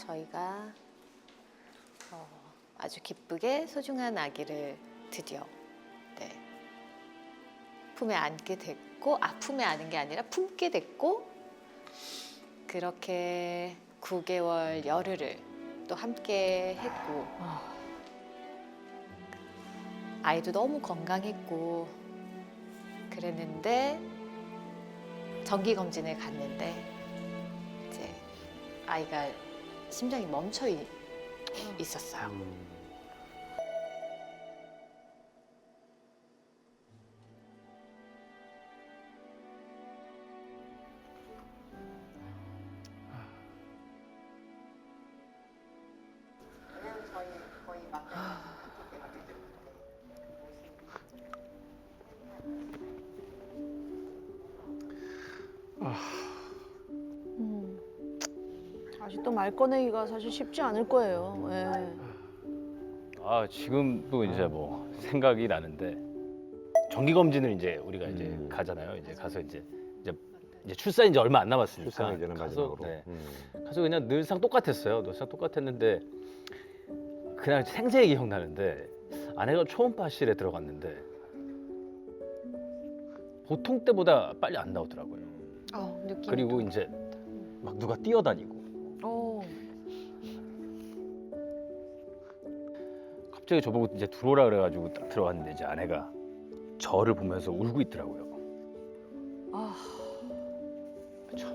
저희가 어, 아주 기쁘게 소중한 아기를 드디어 네, 품에 안게 됐고 아 품에 안은 게 아니라 품게 됐고 그렇게 9개월 열흘을 또 함께 했고 아이도 너무 건강했고 그랬는데 정기 검진을 갔는데 이제 아이가 심장이 멈춰 있- 있었어요. 음. 음. 아직도 말 꺼내기가 사실 쉽지 않을 거예요. 예. 아 지금도 이제 뭐 생각이 나는데 정기 검진을 이제 우리가 이제 음. 가잖아요. 이제 가서 이제 이제 이제 출산 이제 얼마 안 남았으니까 출산이 되는 가서 마지막으로. 네, 음. 가서 그냥 늘상 똑같았어요. 늘상 똑같았는데 그날 생생히 기억나는데 아내가 초음파실에 들어갔는데 보통 때보다 빨리 안 나오더라고요. 어, 느낌. 그리고 이제 막 누가 뛰어다니고 어. 갑자기 저보고 이제 들어오라 그래가지고 딱 들어갔는데 이제 아내가 저를 보면서 울고 있더라고요. 아. 그렇죠.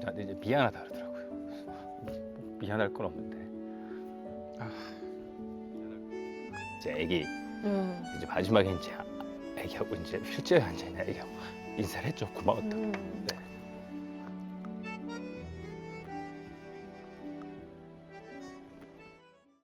저한테 이제 미안하다 그러더라고요. 뭐 미안할 건 없는데. 아. 이제 애기 음. 이제 마지막에 이제 애기하고 이제 휠체어에 앉아 있는 애기하고 인사를 했죠. 고마웠다. 음. 네.